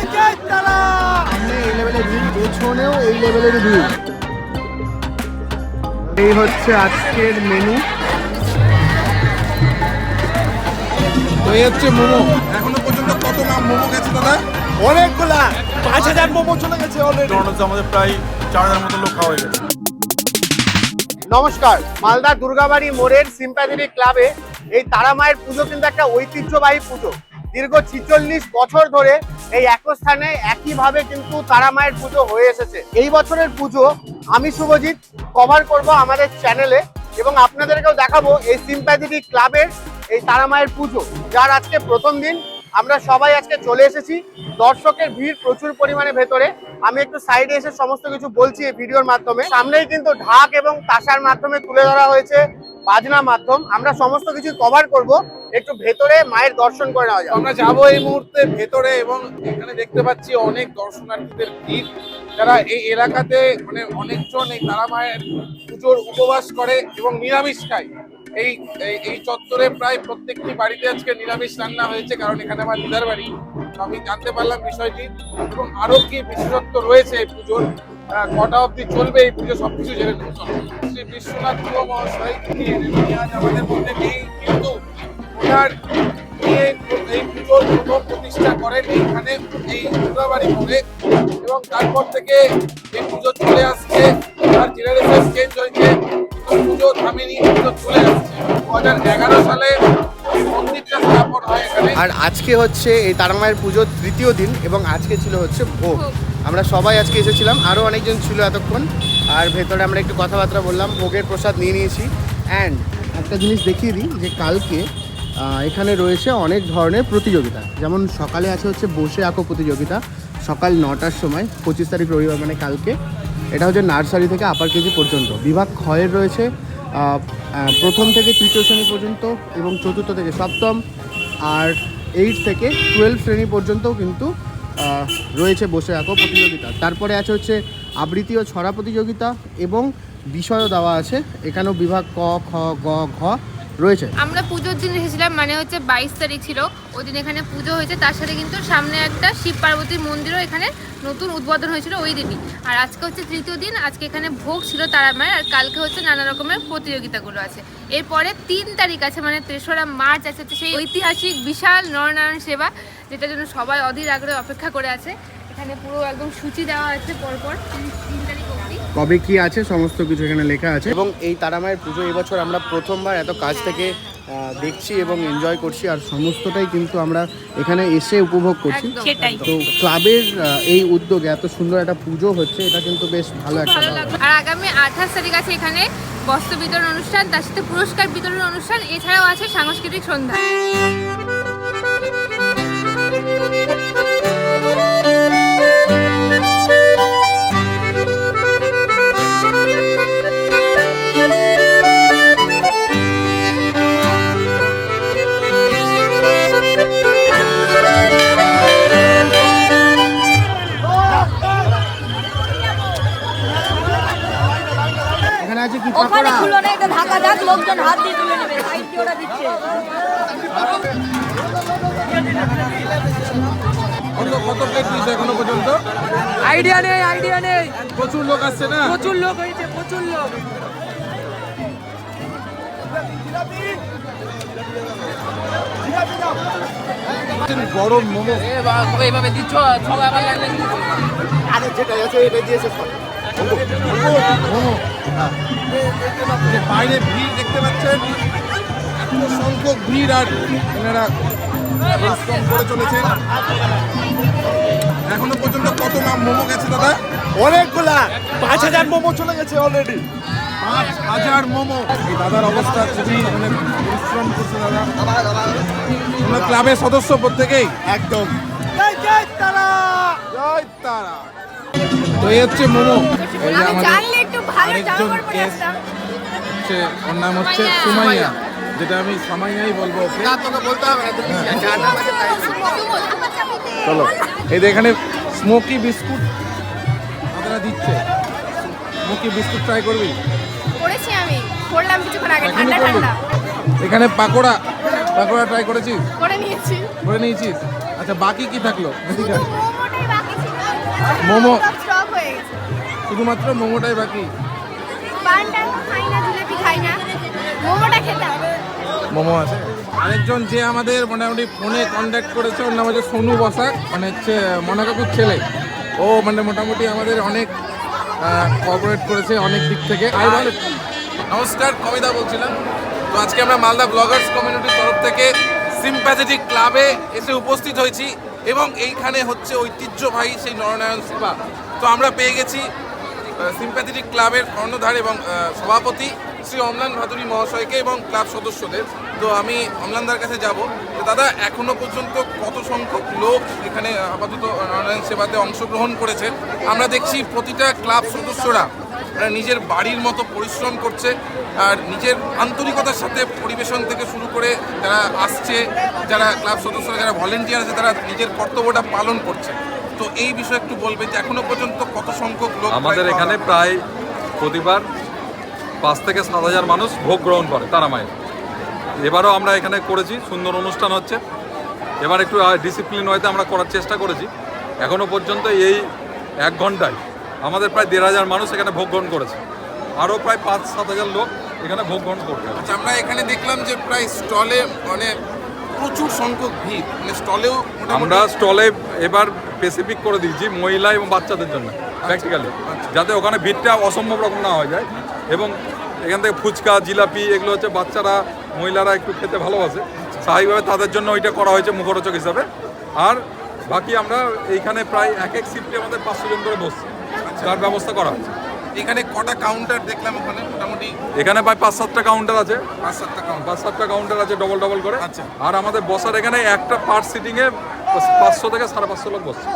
সামনে এই লেভেলের ভিড় পেছনেও এই লেভেলের ভিড়। এই হচ্ছে আজকের মেনু তো এই হচ্ছে মোমো। এখনও পর্যন্ত কত নাম মোমো গেছে দাদা? অনেকগুলা। পাঁচ হাজার মোমো চলে গেছে অলরেডি আমাদের প্রায় চার হাজার মতো লোক খাওয়া হয়ে গেছে। নমস্কার মালদা দুর্গাবাড়ি মোড়ের সিম্প্যাথেটিক ক্লাবে এই তারা মায়ের পুজো কিন্তু একটা ঐতিহ্যবাহী পুজো। দীর্ঘ ছিচল্লিশ বছর ধরে এই একই স্থানে একইভাবে কিন্তু তারা মায়ের পুজো হয়ে এসেছে। এই বছরের পুজো আমি শুভজিৎ কভার করব আমাদের চ্যানেলে এবং আপনাদেরকেও দেখাবো এই সিম্প্যাথেটিক ক্লাবের এই তারা মায়ের পুজো, যার আজকে প্রথম দিন। আমরা সবাই আজকে চলে এসেছি। দর্শকের ভিড় প্রচুর পরিমাণে ভেতরে। আমি একটু সাইডে এসে সমস্ত কিছু বলছি এই ভিডিওর মাধ্যমে। সামনেই কিন্তু ঢাক এবং তাসার মাধ্যমে তুলে ধরা হয়েছে। বাজনা মাধ্যম, আমরা সমস্ত কিছু কভার করব। একটু ভেতরে মায়ের দর্শন করে নেওয়া যাবে আমরা যাব এই মুহূর্তে ভেতরে এবং এখানে দেখতে পাচ্ছি অনেক দর্শনার্থীদের ভিড়। যারা এই এলাকাতে মানে অনেকজন এই তারা মায়ের পুজোর উপবাস করে এবং নিরামিষ খায়। এই, এই- চত্বরে প্রায় প্রত্যেকটি বাড়িতে আজকে নিরামিষ রান্না হয়েছে, কারণ এখানে আমার দিদার বাড়ি। আমি জানতে পারলাম বিষয়টি এবং আরও কি বিশেষত্ব রয়েছে এই পুজোর। কটা অবধি চলবে এই পুজো? সবকিছু জেনে নেব। শ্রী বিশ্বনাথ গুহ মহাশয় আজ আমাদের মধ্যে নেই কিন্তু ওনার এই পুজোর প্রথম প্রতিষ্ঠা করেন এইখানে এই দুর্গাবাড়ি মোড়ে। এবং তারপর থেকে এই পুজো চলে আসছে। আর জেনারেশন চেঞ্জ হয়েছে। কিন্তু পুজো থামেনি পুজো চলে আসছে। দু হাজার এগারো সালে এই মন্দিরটা স্থাপন হয় এখানে। আর আজকে হচ্ছে এই তারা মায়ের পুজোর তৃতীয় দিন এবং আজকে ছিল হচ্ছে ভোগ। আমরা সবাই আজকে এসেছিলাম আরও অনেকজন ছিল এতক্ষণ। আর ভেতরে আমরা একটু কথাবার্তা বললাম, ভোগের প্রসাদ নিয়ে নিয়েছি। অ্যান্ড একটা জিনিস দেখিয়ে দিই যে কালকে এখানে রয়েছে অনেক ধরনের প্রতিযোগিতা। যেমন সকালে আছে হচ্ছে বসে আঁকো প্রতিযোগিতা, সকাল নটার সময়, পঁচিশ তারিখ রবিবার মানে কালকে। এটা হচ্ছে নার্সারি থেকে আপার কেজি পর্যন্ত। বিভাগ ক্ষয়ের রয়েছে প্রথম থেকে তৃতীয় শ্রেণি পর্যন্ত এবং চতুর্থ থেকে সপ্তম, আর এইট থেকে টুয়েলভ শ্রেণি পর্যন্তও কিন্তু রয়েছে বসে রাখো প্রতিযোগিতা। তারপরে আছে হচ্ছে আবৃত্তি ও ছড়া প্রতিযোগিতা এবং বিষয়ও দেওয়া আছে। এখানেও বিভাগ ক, খ, গ, ঘ রয়েছে? আমরা পুজোর দিন এসেছিলাম মানে হচ্ছে বাইশ তারিখ ছিল। ওই দিন এখানে পুজো হয়েছে, তার সাথে কিন্তু সামনে একটা শিব পার্বতীর মন্দিরও এখানে নতুন উদ্বোধন হয়েছিল ওই দিনই। আর আজকে হচ্ছে তৃতীয় দিন, আজকে এখানে ভোগ ছিল তারা মায়ের, আর কালকে হচ্ছে নানা রকমের প্রতিযোগিতাগুলো আছে। এরপরে তিন তারিখ আছে মানে তেসরা মার্চ আছে, হচ্ছে সেই ঐতিহাসিক বিশাল নরনারায়ণ সেবা যেটার জন্য সবাই অধীর আগ্রহে অপেক্ষা করে আছে। এখানে পুরো একদম সূচি দেওয়া আছে পরপর। কবে কি আছে সমস্ত কিছু এখানে লেখা আছে। এবং এই তারামায়ের পুজো এবছর আমরা প্রথমবার এত কাজ থেকে দেখছি এবং এনজয় করছি আর সমস্তটাই কিন্তু আমরা এখানে এসে উপভোগ করছি। তো ক্লাবের এই উদ্যোগে এত সুন্দর একটা পুজো হচ্ছে এটা কিন্তু বেশ ভালো একটা আর আগামী আঠাশ তারিখ আছে এখানে বস্ত্র বিতরণ অনুষ্ঠান তার সাথে পুরস্কার বিতরণ অনুষ্ঠান এছাড়াও আছে সাংস্কৃতিক সন্ধ্যা। ওখানে খুলো না এটা ঢাকা যাক লোকজন হাত দিয়ে তুলে নেবে। সাইড দিয়ে ওরা দিচ্ছে। কত কত প্লেট দিয়েছে এখনও পর্যন্ত আইডিয়া নেই আইডিয়া নেই। প্রচুর লোক আসছে না? প্রচুর লোক হয়েছে প্রচুর লোক। গরম মোমো। এইভাবে দিচ্ছ লাইন লাইন আরে যেটা আছে এটা দিয়ে শেষ করো। মোমো যে বাইরে ভিড় দেখতে পাচ্ছেন। এত সংখ্যক ভিড় আর এনারা পরিশ্রম করে চলেছেন। এখনও পর্যন্ত কত নাম মোমো গেছে দাদা? অনেকগুলা। পাঁচ হাজার মোমো চলে গেছে অলরেডি পাঁচ হাজার মোমো। এই দাদার অবস্থা খুবই মানে পরিশ্রম করছে দাদা। ক্লাবের সদস্য প্রত্যেকেই। একদম। জয় তারা। জয় তারা। তো এই হচ্ছে মোমো। এই যে আমাদের আরেকজন হচ্ছে ওর নাম হচ্ছে সুমাইয়া। যেটা আমি সামাইয়াই বলব ওকে তোকে বলতে হবে না তুমি যা যা আছে তাই চলো এই যে এখানে স্মোকি বিস্কুট আপনারা দিচ্ছে। স্মোকি বিস্কুট ট্রাই করবি? করেছি আমি করলাম কিছুক্ষণ আগে ঠান্ডা ঠান্ডা। এখানে পাকোড়া পাকোড়া ট্রাই করেছিস? করে নিয়েছি। করে নিয়েছিস? আচ্ছা বাকি কি থাকল? মোমো হয়ে শুধুমাত্র মোমোটাই বাকি? মোমো আছে? আরেকজন যে আমাদের মোটামুটি ফোনে কন্ট্যাক্ট করেছে ওর নাম হচ্ছে সোনু বসাক মানে হচ্ছে মনা কাকুর ছেলে। ও মানে মোটামুটি আমাদের অনেক কোঅপারেট করেছে অনেক দিক থেকে। বল। নমস্কার কবিতা বলছিলাম। তো আজকে আমরা মালদা ব্লগার্স কমিউনিটির তরফ থেকে সিম্প্যাথেটিক ক্লাবে এসে উপস্থিত হয়েছি এবং এইখানে হচ্ছে ঐতিহ্যবাহী সেই নরনারায়ণ সেবা। তো আমরা পেয়ে গেছি সিম্প্যাথেটিক ক্লাবের কর্ণধার এবং সভাপতি শ্রী অমলান ভাদুরী মহাশয়কে এবং ক্লাব সদস্যদের। তো আমি অমলানদার কাছে যাব। দাদা, এখনও পর্যন্ত কত সংখ্যক লোক এখানে আপাতত নারায়ণ সেবাতে অংশগ্রহণ করেছে? আমরা দেখছি প্রতিটা ক্লাব সদস্যরা নিজের বাড়ির মতো পরিশ্রম করছে আর নিজের আন্তরিকতার সাথে পরিবেশন থেকে শুরু করে যারা আসছে, যারা ক্লাব সদস্যরা, যারা ভলেন্টিয়ার আছে, তারা নিজের কর্তব্যটা পালন করছে। তো এই বিষয়ে একটু বলবেন যে এখনও পর্যন্ত কত সংখ্যক লোক আমাদের এখানে প্রায় প্রতিবার পাঁচ থেকে সাত হাজার মানুষ ভোগ গ্রহণ করে তারা মায়ের। এবারও আমরা এখানে করেছি সুন্দর অনুষ্ঠান হচ্ছে। এবার একটু ডিসিপ্লিন হয়তো আমরা করার চেষ্টা করেছি। এখনও পর্যন্ত এই এক ঘন্টায় আমাদের প্রায় দেড় হাজার মানুষ এখানে ভোগ গ্রহণ করেছে। আরও প্রায় পাঁচ সাত হাজার লোক এখানে ভোগ গ্রহণ করবে। আচ্ছা আমরা এখানে দেখলাম যে প্রায় স্টলে মানে প্রচুর সংখ্যক ভিড়। মানে স্টলেও আমরা স্টলে এবার স্পেসিফিক করে দিয়েছি মহিলা এবং বাচ্চাদের জন্য প্র্যাকটিক্যালি যাতে ওখানে ভিড়টা অসম্ভব রকম না হয়ে যায়। এবং এখান থেকে ফুচকা জিলাপি এগুলো হচ্ছে বাচ্চারা মহিলারা একটু খেতে ভালোবাসে। স্বাভাবিকভাবে তাদের জন্য ওইটা করা হয়েছে মুখরোচক হিসাবে। আর বাকি আমরা এইখানে প্রায় এক এক শিফটে আমাদের পাঁচশো জন করে বসছি। তার ব্যবস্থা করা হয়েছে। এখানে কটা কাউন্টার দেখলাম ওখানে? মোটামুটি এখানে প্রায় পাঁচ সাতটা কাউন্টার আছে। পাঁচ সাতটা কাউন্টার পাঁচ সাতটা কাউন্টার আছে ডবল ডবল করে। আচ্ছা। আর আমাদের বসার এখানে একটা পার সিটিংয়ে পাঁচশো থেকে সাড়ে পাঁচশো লোক বসছে।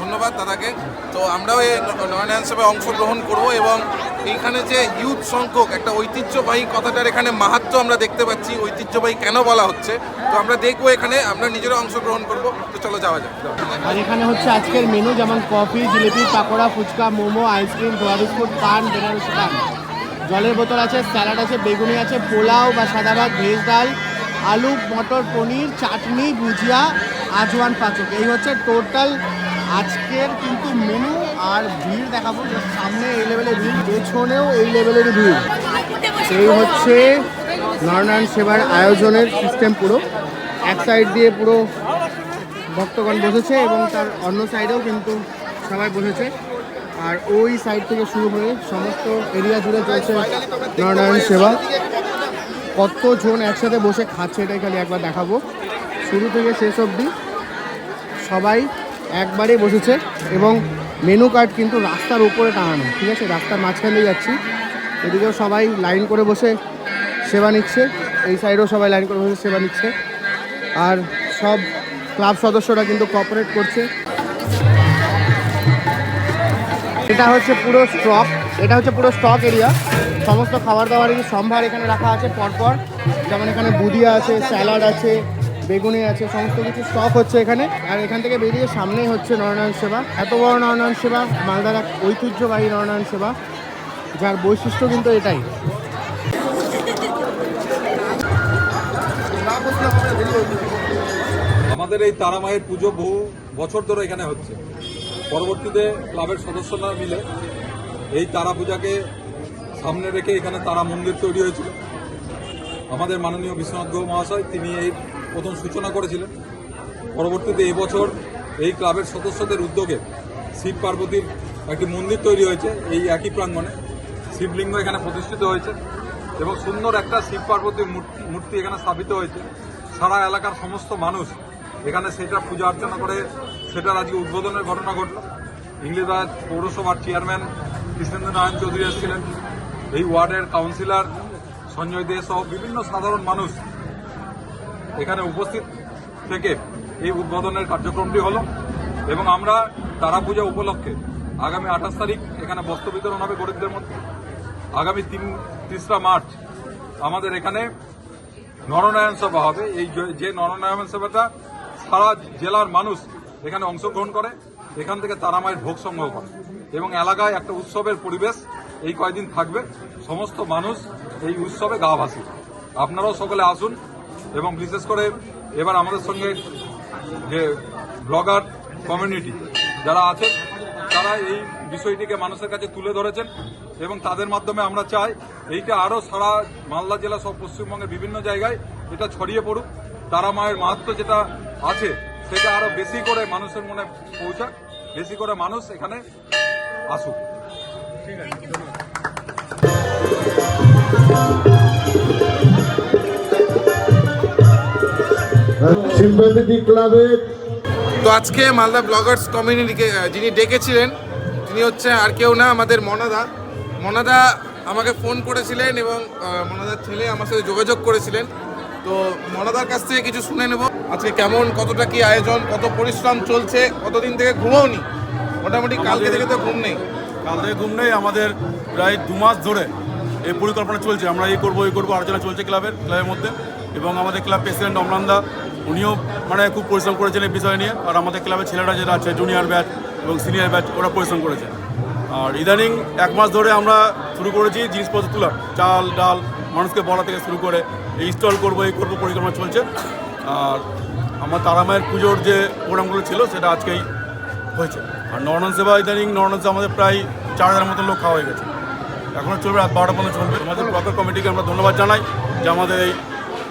ধন্যবাদ দাদাকে। তো আমরাও এই নয়নায়ন সেবায় অংশগ্রহণ করব এবং এইখানে যে ইউথ সংখ্যক একটা ঐতিহ্যবাহী কথাটার এখানে মাহাত্ম আমরা দেখতে পাচ্ছি ঐতিহ্যবাহী কেন বলা হচ্ছে। তো আমরা দেখব এখানে আমরা নিজেরা অংশগ্রহণ করব। তো চলো যাওয়া যাক। আর এখানে হচ্ছে আজকের মেনু যেমন coffee jalebi pakora phuchka momo ice cream ধোয়া বিস্কুট পান বেনারসি পান জলের বোতল আছে স্যালাড আছে বেগুনি আছে পোলাও বা সাদা ভাত ভেজ ডাল আলু মটর পনির চাটনি ভুজিয়া আজওয়ান পাচক এই হচ্ছে টোটাল আজকের কিন্তু মেনু আর ভিড় দেখাবো সামনে এই লেভেলের ভিড়, পেছনেও এই লেভেলের ভিড়। এই হচ্ছে নরনারায়ণ সেবার আয়োজনের সিস্টেম পুরো। এক সাইড দিয়ে পুরো ভক্তগণ বসেছে এবং তার অন্য সাইডেও কিন্তু সবাই বসেছে। আর ওই সাইড থেকে শুরু হয়ে সমস্ত এরিয়া জুড়ে চলছে নরনারায়ণ সেবা। কতজন একসাথে বসে খাচ্ছে, এটাই খালি একবার দেখাবো। শুরু থেকে শেষ অবধি সবাই একবারে বসেছে এবং মেনু কার্ড কিন্তু রাস্তার উপরে টাঙানো ঠিক আছে? রাস্তার মাঝখান যাচ্ছি। এদিকেও সবাই লাইন করে বসে সেবা নিচ্ছে। এই সাইডেও সবাই লাইন করে বসে সেবা নিচ্ছে। আর সব ক্লাব সদস্যরা কিন্তু কোঅপারেট করছে। এটা হচ্ছে পুরো স্টক এটা হচ্ছে পুরো স্টক এরিয়া সমস্ত খাবার দাবারের সম্ভার এখানে রাখা আছে পরপর। যেমন এখানে বুদিয়া আছে, স্যালাড আছে বেগুনি আছে, সমস্ত কিছু স্টক হচ্ছে এখানে। আর এখান থেকে বেরিয়ে সামনেই হচ্ছে নরনারায়ণ সেবা। এত বড় নরনারায়ণ সেবা, মালদার এক ঐতিহ্যবাহী নরনারায়ণ সেবা, যার বৈশিষ্ট্য কিন্তু এটাই। আমাদের এই তারা মায়ের পুজো বহু বছর ধরে এখানে হচ্ছে। পরবর্তীতে ক্লাবের সদস্যরা মিলে এই তারা পূজাকে সামনে রেখে এখানে তারা মন্দির তৈরি হয়েছিল। আমাদের মাননীয় বিশ্বনাথ গুহ মহাশয়, তিনি এই প্রথম সূচনা করেছিলেন। পরবর্তীতে এবছর এই ক্লাবের সদস্যদের উদ্যোগে শিব পার্বতীর একটি মন্দির তৈরি হয়েছে, এই একই প্রাঙ্গণে। শিবলিঙ্গ এখানে প্রতিষ্ঠিত হয়েছে এবং সুন্দর একটা শিব পার্বতীর মূর্তি এখানে স্থাপিত হয়েছে। সারা এলাকার সমস্ত মানুষ এখানে সেটা পূজা অর্চনা করে, সেটার আজকে উদ্বোধনের ঘটনা ঘটল। ইংলিশবাজার পৌরসভার চেয়ারম্যান কৃষ্ণেন্দ্র নারায়ণ চৌধুরী এসেছিলেন। এই ওয়ার্ডের কাউন্সিলর সঞ্জয় দে সহ বিভিন্ন সাধারণ মানুষ এখানে উপস্থিত থেকে এই উদ্বোধনের কার্যক্রমটি হলো এবং আমরা তারা পূজা উপলক্ষে আগামী আঠাশ তারিখ এখানে বস্ত্র বিতরণ হবে গরিবদের মধ্যে। আগামী তিন তিসরা মার্চ আমাদের এখানে নরনারায়ণ সভা হবে। এই যে- নরনারায়ণ সভাটা সারা জেলার মানুষ এখানে অংশগ্রহণ করে, এখান থেকে তারা মায়ের ভোগ সংগ্রহ করে এবং এলাকায় একটা উৎসবের পরিবেশ এই কয়দিন থাকবে। সমস্ত মানুষ এই উৎসবে গা ভাসি। আপনারাও সকলে আসুন এবং বিশেষ করে এবার আমাদের সঙ্গে যে ব্লগার কমিউনিটি যারা আছেন তারা এই বিষয়টিকে মানুষের কাছে তুলে ধরেছেন এবং তাদের মাধ্যমে আমরা চাই এইটা আরও সারা মালদা জেলা সব পশ্চিমবঙ্গের বিভিন্ন জায়গায় এটা ছড়িয়ে পড়ুক। তারা মায়ের মাহাত্ম যেটা আছে, সেটা আরও বেশি করে মানুষের মনে পৌঁছাক, বেশি করে মানুষ এখানে আসুক। ক্লাবের তো আজকে মালদা ব্লগার্স কমিউনিটিকে যিনি ডেকেছিলেন তিনি হচ্ছে আর কেউ না আমাদের মনাদা। মনাদা আমাকে ফোন করেছিলেন এবং মনাদার ছেলে আমার সাথে যোগাযোগ করেছিলেন। তো মনাদার কাছ থেকে কিছু শুনে নেব। আজকে কেমন কতটা কি আয়োজন কত পরিশ্রম চলছে কতদিন থেকে ঘুমাওনি? মোটামুটি কালকে থেকে তো ঘুম নেই। কাল থেকে ঘুম নেই আমাদের প্রায় দু মাস ধরে এই পরিকল্পনা চলছে। আমরা এই করব এই করব আলোচনা চলছে ক্লাবের ক্লাবের মধ্যে। এবং আমাদের ক্লাব প্রেসিডেন্ট অমরান্দা উনিও মানে খুব পরিশ্রম করেছেন এই বিষয় নিয়ে। আর আমাদের ক্লাবের ছেলেরা যারা আছে জুনিয়র ব্যাচ এবং সিনিয়র ব্যাচ ওরা পরিশ্রম করেছে। আর ইদানিং এক মাস ধরে আমরা শুরু করেছি জিনিসপত্র তোলা চাল, ডাল, মানুষকে বলা থেকে শুরু করে এই স্টল করব, এই করব পরিকল্পনা চলছে। আর আমার তারামায়ের পুজোর যে প্রোগ্রামগুলো ছিল, সেটা আজকেই হয়েছে। আর নর্নান সেবা ইদানিং নর্নান সেবা আমাদের প্রায় চার হাজার মতো লোক খাওয়া হয়ে গেছে। এখনও চলবে, রাত বারোটা পর্যন্ত চলবে। আমাদের ব্লকের কমিটিকে আমরা ধন্যবাদ জানাই যে আমাদের এই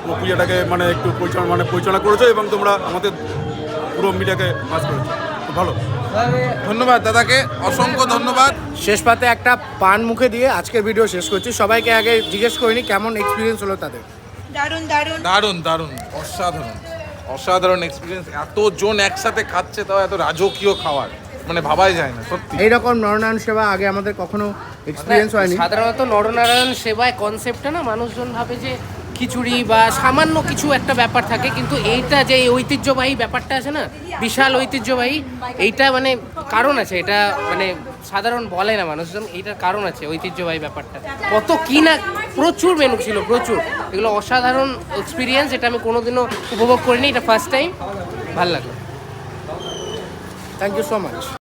পূজাটাকে মানে একটু পরিচালনা মানে পরিচালনা করেছ এবং তোমরা আমাদের পুরো মিডিয়াকে মাছ করেছ। ভালো। ধন্যবাদ দাদাকে। অসংখ্য ধন্যবাদ। শেষ পাতে একটা পান মুখে দিয়ে আজকের ভিডিও শেষ করছি। সবাইকে আগে জিজ্ঞেস করিনি কেমন এক্সপিরিয়েন্স হলো তাদের। দারুণ দারুণ। দারুণ দারুণ। অসাধারণ। অসাধারণ এক্সপিরিয়েন্স এতজন একসাথে খাচ্ছে তাও এত রাজকীয় খাবার। মানে ভাবাই যায় না সত্যি। এইরকম নরনারায়ণ সেবা আগে আমাদের কখনো এক্সপিরিয়েন্স হয়নি। সাধারণত নরনারায়ণ সেবায় কনসেপ্টটা না মানুষজন ভাবে যে খিচুড়ি বা সামান্য কিছু একটা ব্যাপার থাকে, কিন্তু এইটা যে ঐতিহ্যবাহী ব্যাপারটা আছে না, বিশাল ঐতিহ্যবাহী, এইটা মানে কারণ আছে, এটা মানে সাধারণ বলে না মানুষজন, এইটার কারণ আছে ঐতিহ্যবাহী ব্যাপারটা। কত কি না, প্রচুর মেনু ছিল, প্রচুর। এগুলো অসাধারণ এক্সপিরিয়েন্স এটা আমি কোনোদিনও উপভোগ করিনি, এটা ফার্স্ট টাইম ভালো লাগল। Thank you so much